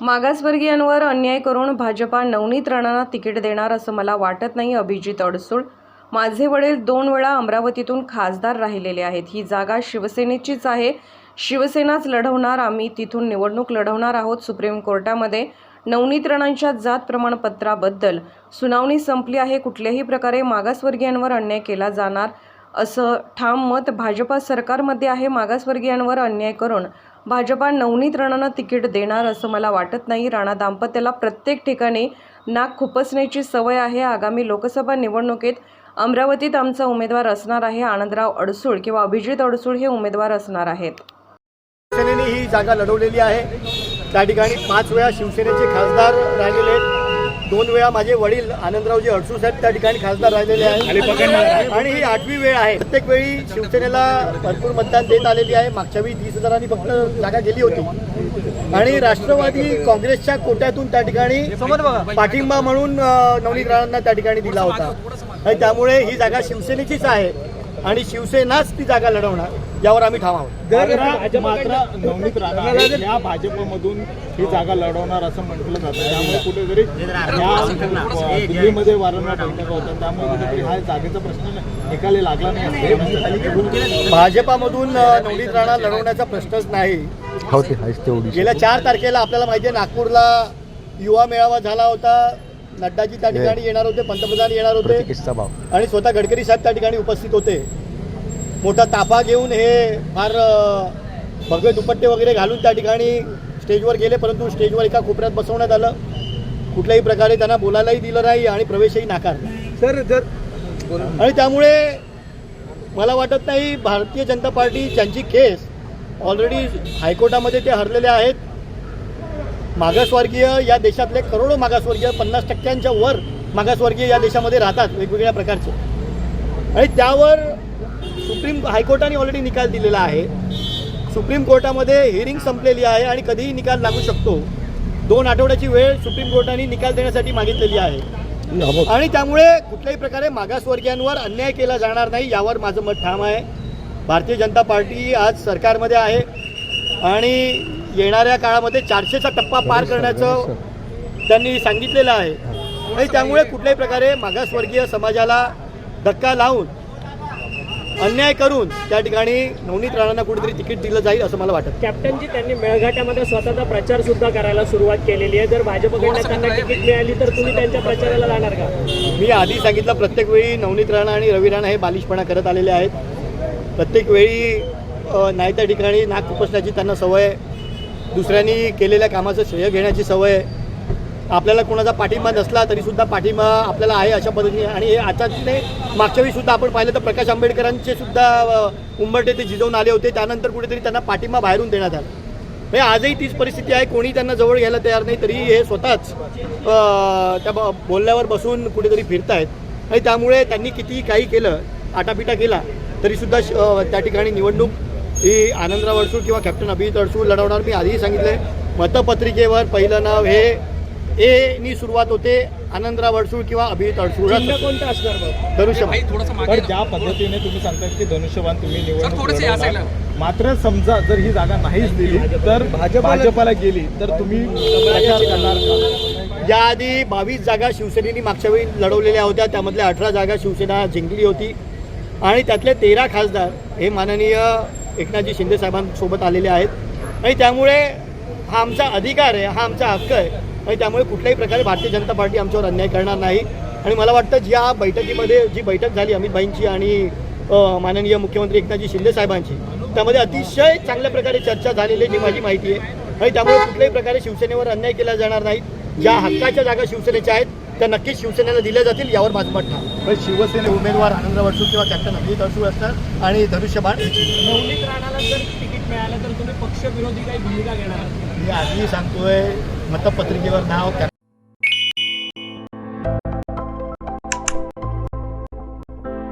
मागासवर्गीयांवर अन्याय करून भाजपा नवनीत राणांना तिकीट देणार असं मला वाटत नाही अभिजित अडसूळ. माझे वडील दोन वेळा अमरावतीतून खासदार राहिलेले आहेत. ही जागा शिवसेनेचीच आहे. शिवसेनाच लढवणार आम्ही तिथून निवडणूक लढवणार आहोत सुप्रीम कोर्टामध्ये. नवनीत राणांच्या जात प्रमाणपत्राबद्दल सुनावणी संपली आहे. कुठल्याही प्रकारे मागासवर्गीयांवर अन्याय केला जाणार असं ठाम मत भाजपा सरकारमध्ये आहे. मागासवर्गीयांवर अन्याय करून भाजपा नवनीत राणांना तिकीट देणार असं मला वाटत नाही. राणा दाम्पत्याला प्रत्येक ठिकाणी नाक खुपसण्याची सवय आहे. आगामी लोकसभा निवडणुकीत अमरावतीत आमचा उमेदवार असणार आहे. आनंदराव अडसूळ किंवा अभिजित अडसूळ हे उमेदवार असणार आहेत. शिवसेनेने ही जागा लढवलेली आहे. त्या ठिकाणी पाच वेळा शिवसेनेचे खासदार राहिलेले आहेत. दोन वेळा माझे वडील आनंदरावजी अडसूळ साहेब त्या ठिकाणी खासदार राहिलेले आहेत. आणि ही आठवी वेळ आहे. प्रत्येक वेळी शिवसेनेला भरपूर मतदान देत आलेली आहे. मागच्या वेळी तीस हजारांनी फक्त जागा गेली होती. आणि राष्ट्रवादी काँग्रेसच्या कोट्यातून त्या ठिकाणी पाठिंबा म्हणून नवनीत राणांना त्या ठिकाणी दिला होता. आणि त्यामुळे ही जागा शिवसेनेचीच आहे. आणि शिवसेनाच ती जागा लढवणार. यावर आम्ही ठाम आहोत. मात्र मात्र नवनीत राणा या भाजपमधून ही जागा लढवणार असं म्हटलं जातं. त्यामुळे कुठेतरी या दिल्लीमध्ये वारंवार बैठका होतात. त्यामुळे कुठेतरी हा जागेचा प्रश्न निकाली लागला नाही भाजपामधून नवनीत राणा लढवण्याचा प्रश्नच नाही. हो गेल्या चार तारखेला आपल्याला माहिती आहे नागपूरला युवा मेळावा झाला होता. नड्डाजी त्या ठिकाणी येणार होते पंतप्रधान येणार होते. आणि स्वतः गडकरी साहेब त्या ठिकाणी उपस्थित होते. मोठा ताफा घेऊन हे फार भगवे दुपट्टे वगैरे घालून त्या ठिकाणी स्टेजवर गेले परंतु स्टेजवर एका कोपऱ्यात बसवण्यात आलं. कुठल्याही प्रकारे त्यांना बोलायलाही दिलं नाही आणि प्रवेशही नाकारला सर जर आणि त्यामुळे मला वाटत नाही भारतीय जनता पार्टी ज्यांची केस ऑलरेडी हायकोर्टामध्ये ते हरलेले आहेत मागासवर्गीय या देशातले करोडो मागासवर्गीय पन्नास टक्क्यांच्या वर मागासवर्गीय या देशामध्ये राहतात वेगवेगळ्या प्रकारचे. आणि त्यावर सुप्रीम हायकोर्टाने ऑलरेडी निकाल दिलेला आहे. सुप्रीम कोर्टामध्ये हिअरिंग संपलेली आहे आणि कधीही निकाल लागू शकतो. दोन आठवड्याची वेळ सुप्रीम कोर्टाने निकाल देण्यासाठी मागितलेली आहे. आणि त्यामुळे कुठल्याही प्रकारे मागासवर्गीयांवर अन्याय केला जाणार नाही यावर माझं मत ठाम आहे. भारतीय जनता पार्टी आज सरकारमध्ये आहे आणि येणाऱ्या काळामध्ये चारशेचा टप्पा पार करण्याचं त्यांनी सांगितलेलं आहे. आणि त्यामुळे कुठल्याही प्रकारे मागासवर्गीय समाजाला धक्का लावून अन्याय करून त्या ठिकाणी नवनीत राणांना कुठेतरी तिकीट दिलं जाईल असं मला वाटतं. कॅप्टनजी त्यांनी मेळघाटामध्ये स्वतःचा प्रचार सुद्धा करायला सुरुवात केलेली आहे. जर भाजपकडनं त्यांना तिकीट मिळाली तर तुम्ही त्यांच्या प्रचाराला जाणार का? मी आधी सांगितलं प्रत्येक वेळी नवनीत राणा आणि रवी राणा हे बालिशपणा करत आलेले आहेत. प्रत्येक वेळी नाही त्या ठिकाणी नाक खुपसण्याची त्यांना सवय आहे. दुसऱ्यांनी केलेल्या कामाचं श्रेय घेण्याची सवय आहे. आपल्याला कोणाचा पाठिंबा नसला तरी सुद्धा पाठिंबा आपल्याला आहे अशा पद्धतीने. आणि हे आताच नाही मागच्या वेळी सुद्धा आपण पाहिलं तर प्रकाश आंबेडकरांचे सुद्धा उंबरटे ते झिजवून आले होते. त्यानंतर कुठेतरी त्यांना पाठिंबा बाहेरून देण्यात आला. म्हणजे आजही तीच परिस्थिती आहे. कोणी त्यांना जवळ घ्यायला तयार नाही तरी हे स्वतःच त्या बोलल्यावर बोलण्यावर बसून कुठेतरी फिरतायत. आणि त्यामुळे त्यांनी कितीही काही केलं आटापिटा केला तरीसुद्धा श- त्या ठिकाणी निवडणूक ही आनंदराव अडसूळ किंवा कॅप्टन अभिजित अडसूळ लढवणार. मी आधीही आहे मतपत्रिकेवर पहिलं नाव हे ए नी सुरुवात होते आनंदराव अडसूळ किंवा अभिजित अडसूळ. कोणतं असणार मग? धनुष्यबाण. ज्या पद्धतीने तुम्ही सांगताय की धनुष्यबान तुम्ही निवडणूक. मात्र समजा जर ही जागा नाहीच दिली तर भाजपाला गेली तर तुम्ही प्रचार करणार का? याआधी बावीस जागा शिवसेनेने मागच्या वेळी लढवलेल्या होत्या. त्यामधल्या अठरा जागा शिवसेना जिंकली होती. आणि त्यातले तेरा खासदार हे माननीय एकनाथजी शिंदे साहेबांसोबत आलेले आहेत. आणि त्यामुळे हा आमचा अधिकार आहे हा आमचा हक्क आहे. आणि त्यामुळे कुठल्याही प्रकारे भारतीय जनता पार्टी आमच्यावर अन्याय करणार नाही. आणि मला वाटतं ज्या बैठकीमध्ये जी बैठक झाली अमित भाईंची आणि माननीय मुख्यमंत्री एकनाथजी शिंदे साहेबांची त्यामध्ये अतिशय चांगल्या प्रकारे चर्चा झालेली आहे, जी माझी माहिती आहे. आणि त्यामुळे कुठल्याही प्रकारे शिवसेनेवर अन्याय केला जाणार नाही. ज्या हक्काच्या जागा शिवसेनेच्या आहेत त्या नक्कीच शिवसेनेला दिल्या जातील यावर माझं मत तर शिवसेने उमेदवार आनंदराव अडसूळ किंवा कॅप्टन अभिजित अडसूळ असणार आणि धनुष्यबाण. नवनीत राणाला जर तिकीट मिळालं तर तुम्ही पक्षविरोधी काही भूमिका घेणार मी आधी सांगतोय मतपत्रिकेवर नाव